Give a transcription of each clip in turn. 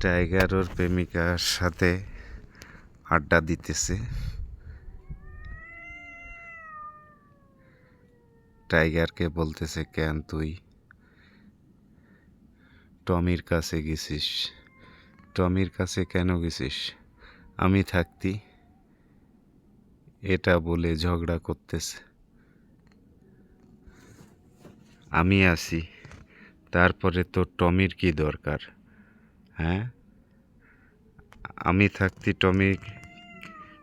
Tiger ওর প্রেমিকার সাথে আড্ডা দিতেছে। টাইগারকে বলতেছে, কেন তুই? টমির কাছে গেছিস। টমির কাছে কেন গেছিস? আমি থাকতি। এটা বলে ঝগড়া করতেছে। আমি আসি। তারপরে তো টমির কি দরকার? হ্যাঁ? আমি থাকতি টমি,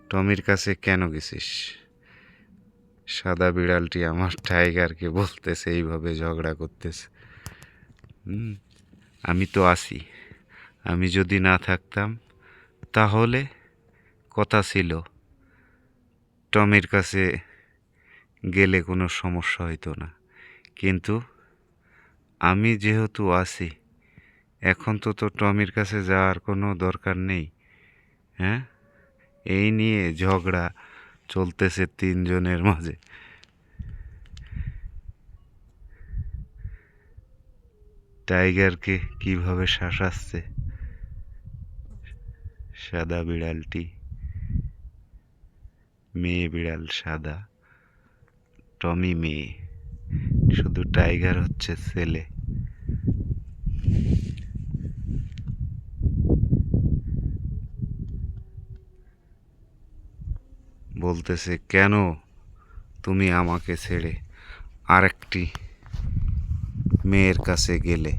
টমির কাছে কেন গেছিস? সাদা বিড়ালটি আমার টাইগারকে বলতেছে, এইভাবে ঝগড়া করতেছে। আমি তো আসি আমি যদি না থাকতাম, তাহলে কথা ছিল। টমির কাছে গেলে কোনো সমস্যা হইতো না। কিন্তু আমি যেহেতু আছি এখন তো তো টমির কাছে যাওয়ার কোনো দরকার নেই হ্যাঁ? এই নিয়ে ঝগড়া চলতেছে তিনজনের মাঝে। টাইগারকে কীভাবে শাসাচ্ছে? সাদা বিড়ালটি। মেয়ে বিড়াল সাদা, টমি মেয়ে। শুধু টাইগার হচ্ছে ছেলে। বলতেছে, কেন তুমি আমাকে ছেড়ে আরেকটি মেয়ের কাছে গেলে?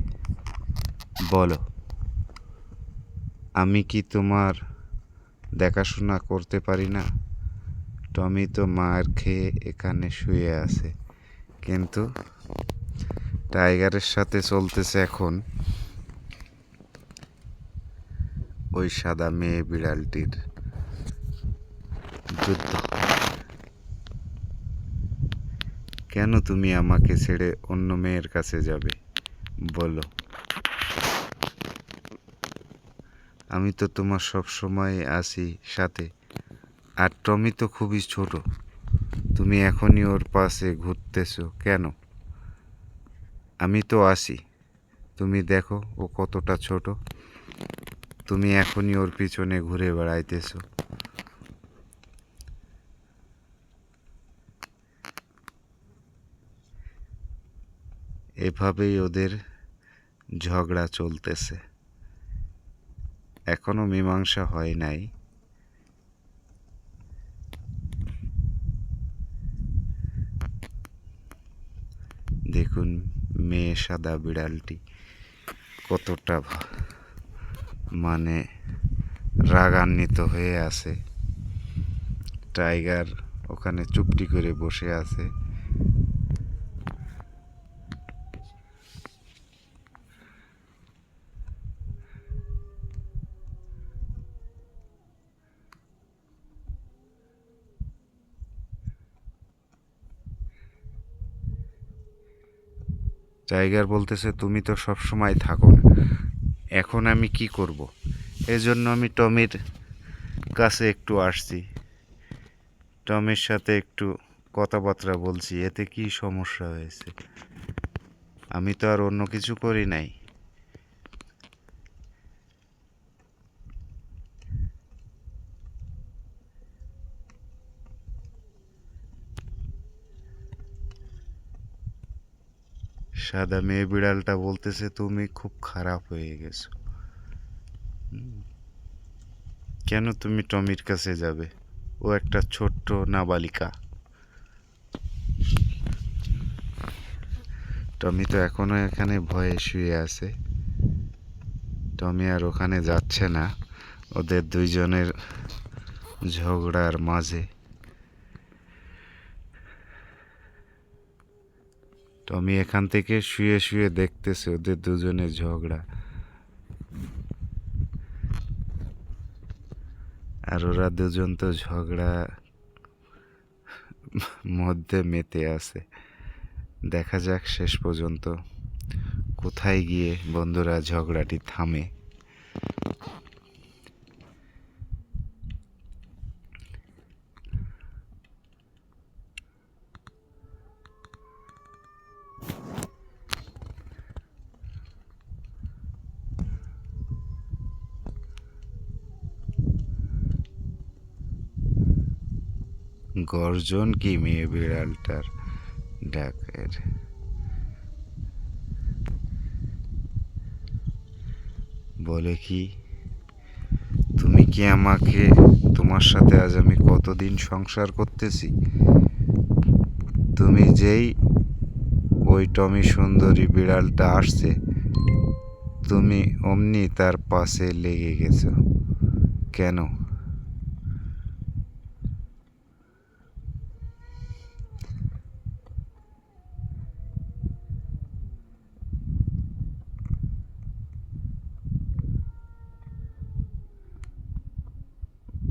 বলো, আমি কি তোমার দেখাশোনা করতে পারি না? টমি তো মার খেয়ে এখানে শুয়ে আছে। কিন্তু টাইগারের সাথে চলতেছে এখন ওই সাদা মেয়ে বিড়ালটির যুদ্ধ। কেন তুমি আমাকে ছেড়ে অন্য মেয়ের কাছে যাবে? বলো। আমি তো তোমার সব সময় আছি সাথে, আর টমি তো খুবই ছোট। তুমি এখনই ওর পাশে ঘুরতেছো কেন? আমি তো আসি তুমি দেখো ও কতটা ছোট। তুমি এখনই ওর পিছনে ঘুরে বেড়াইতেছো। এভাবেই ওদের ঝগড়া চলতেছে। এখনও মীমাংসা হয় নাই। দেখুন মেয়ে সাদা বিড়ালটি কতটা মানে রাগান্বিত হয়ে আছে। টাইগার ওখানে চুপটি করে বসে আছে। টাইগার বলতেছে, তুমি তো সব সময় থাকো না। এখন আমি কি করব? জন্য আমি টমির কাছে একটু আসছি। টমির সাথে একটু কথাবার্তা বলছি। এতে কি সমস্যা হয়েছে? আমি তো আর অন্য কিছু করি নাই। সাদা মেয়ে বিড়ালটা বলতেছে, তুমি খুব খারাপ হয়ে গেছো। কেন তুমি টমির কাছে যাবে? ও একটা ছোট্ট নাবালিকা। টমি তো এখনও এখানে ভয়ে শুয়ে আছে। টমি আর ওখানে যাচ্ছে না। ওদের দুইজনের ঝগড়ার মাঝে। টমি এখান থেকে শুয়ে শুয়ে দেখতেছে ওদের দুজনের ঝগড়া। আর ওরা দুজন তো ঝগড়া মধ্যে মেতে আছে। দেখা যাক শেষ পর্যন্ত কোথায় গিয়ে বন্ধুরা ঝগড়াটি থামে। গর্জন কি মেয়ে বিড়ালটার ডাকের? বলে কি, তুমি কি আমাকে, তোমার সাথে আজ আমি কতদিন সংসার করতেছি? তুমি যেই ওই টমি সুন্দরী বিড়ালটা আসছে, তুমি অমনি তার পাশে লেগে গেছো। কেন?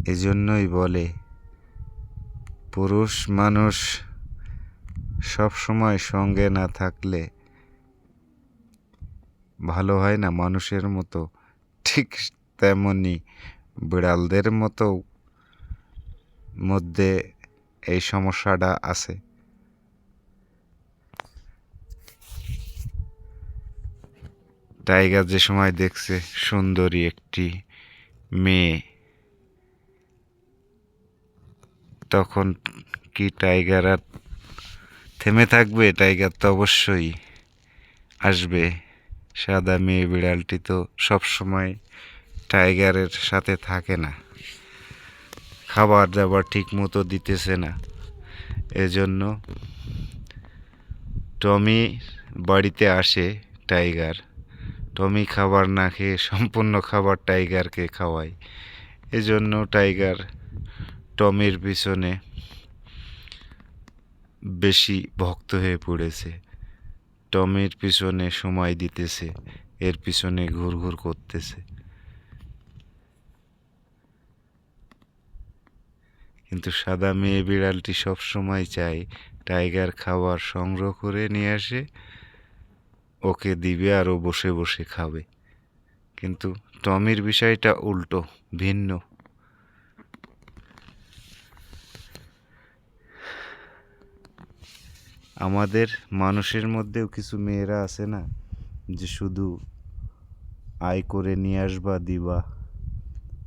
এজন্যই বলে, পুরুষ মানুষ সব সময় সঙ্গে না থাকলে ভালো হয় না। মানুষের মতো ঠিক তেমনি বিড়ালদের মতো মধ্যে এই সমস্যাটা আছে। টাইগার যে সময় দেখছে সুন্দরী একটি মেয়ে তখন কি টাইগার আর থেমে থাকবে? টাইগার তো অবশ্যই আসবে। সাদা মেয়ে বিড়ালটি তো সব সময় টাইগারের সাথে থাকে না। খাবার দাবার ঠিক মতো দিতেছে না। এজন্য টমি বাড়িতে আসে টাইগার। টমি খাবার না খেয়ে সম্পূর্ণ খাবার টাইগারকে খাওয়ায়। এজন্য টাইগার টমির পিছনে বেশি ভক্ত হয়ে পড়েছে। টমির পিছনে সময় দিতেছে, এর পিছনে ঘুরঘুর করতেছে। কিন্তু সাদা মেয়ে বিড়ালটি সব সময় চায় টাইগার খাবার সংগ্রহ করে নিয়ে আসে, ওকে দিবে আর ও বসে বসে খাবে। কিন্তু টমির বিষয়টা উল্টো, ভিন্ন। আমাদের মানুষের মধ্যেও কিছু মেয়েরা আছে না, যে শুধু আয় করে নিয়ে আসবা, দিবা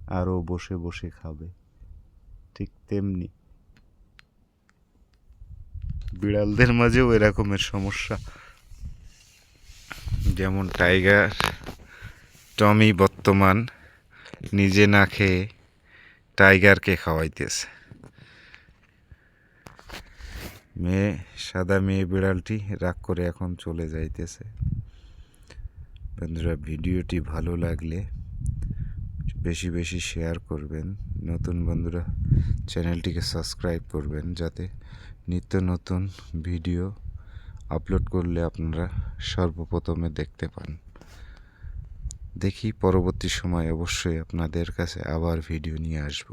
আরও বসে বসে খাবে। ঠিক তেমনি বিড়ালদের মাঝেও এরকমের সমস্যা। যেমন টাইগার, টমি বর্তমান নিজে না খেয়ে টাইগারকে খাওয়াইতেছে। মেয়ে, সাদা মেয়ে বিড়ালটি রাগ করে এখন চলে যাইতেছে। বন্ধুরা, ভিডিওটি ভালো লাগলে বেশি বেশি শেয়ার করবেন। নতুন বন্ধুরা, চ্যানেলটিকে সাবস্ক্রাইব করবেন যাতে নিত্য নতুন ভিডিও আপলোড করলে আপনারা সর্বপ্রথমে দেখতে পান। দেখি পরবর্তী সময় অবশ্যই আপনাদের কাছে আবার ভিডিও নিয়ে আসব।